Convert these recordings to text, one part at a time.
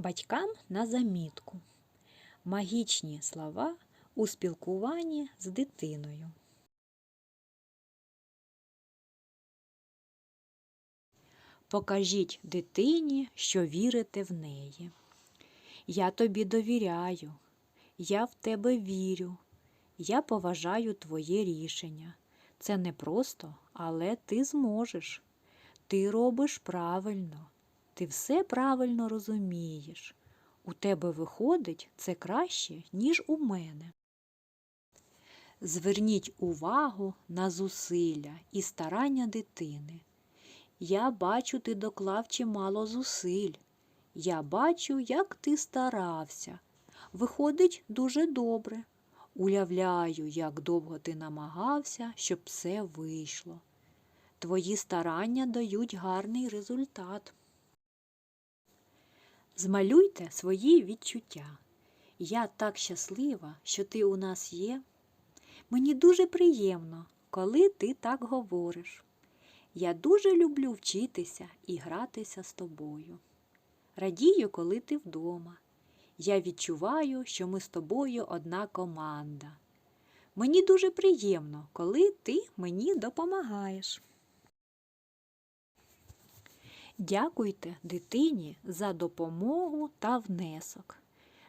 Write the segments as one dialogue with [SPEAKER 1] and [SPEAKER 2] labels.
[SPEAKER 1] Батькам на замітку. Магічні слова у спілкуванні з дитиною. Покажіть дитині, що вірите в неї. Я тобі довіряю, я в тебе вірю, я поважаю твоє рішення. Це не просто, але ти зможеш. Ти робиш правильно, ти все правильно розумієш. У тебе виходить це краще, ніж у мене. Зверніть увагу на зусилля і старання дитини. Я бачу, ти доклав чимало зусиль. Я бачу, як ти старався. Виходить дуже добре. Уявляю, як довго ти намагався, щоб все вийшло. Твої старання дають гарний результат. Змалюйте свої відчуття. Я так щаслива, що ти у нас є. Мені дуже приємно, коли ти так говориш. Я дуже люблю вчитися і гратися з тобою. Радію, коли ти вдома. Я відчуваю, що ми з тобою одна команда. Мені дуже приємно, коли ти мені допомагаєш. Дякуйте дитині за допомогу та внесок.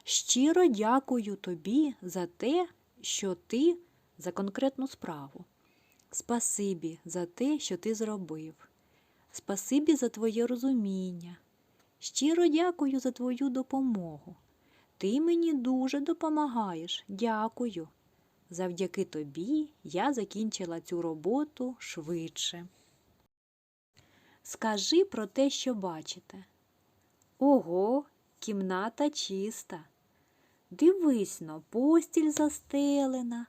[SPEAKER 1] Щиро дякую тобі за те, що ти за конкретну справу. Спасибі за те, що ти зробив. Спасибі за твоє розуміння. Щиро дякую за твою допомогу. Ти мені дуже допомагаєш. Дякую. Завдяки тобі я закінчила цю роботу швидше. Скажи про те, що бачите. Ого, кімната чиста. Дивись но, постіль застелена.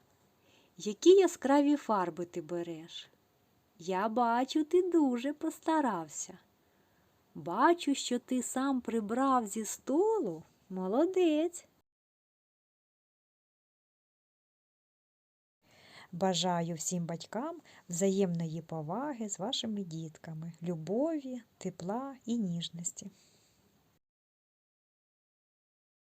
[SPEAKER 1] Які яскраві фарби ти береш? Я бачу, ти дуже постарався. Бачу, що ти сам прибрав зі столу. Молодець.
[SPEAKER 2] Бажаю всім батькам взаємної поваги з вашими дітками, любові, тепла і ніжності.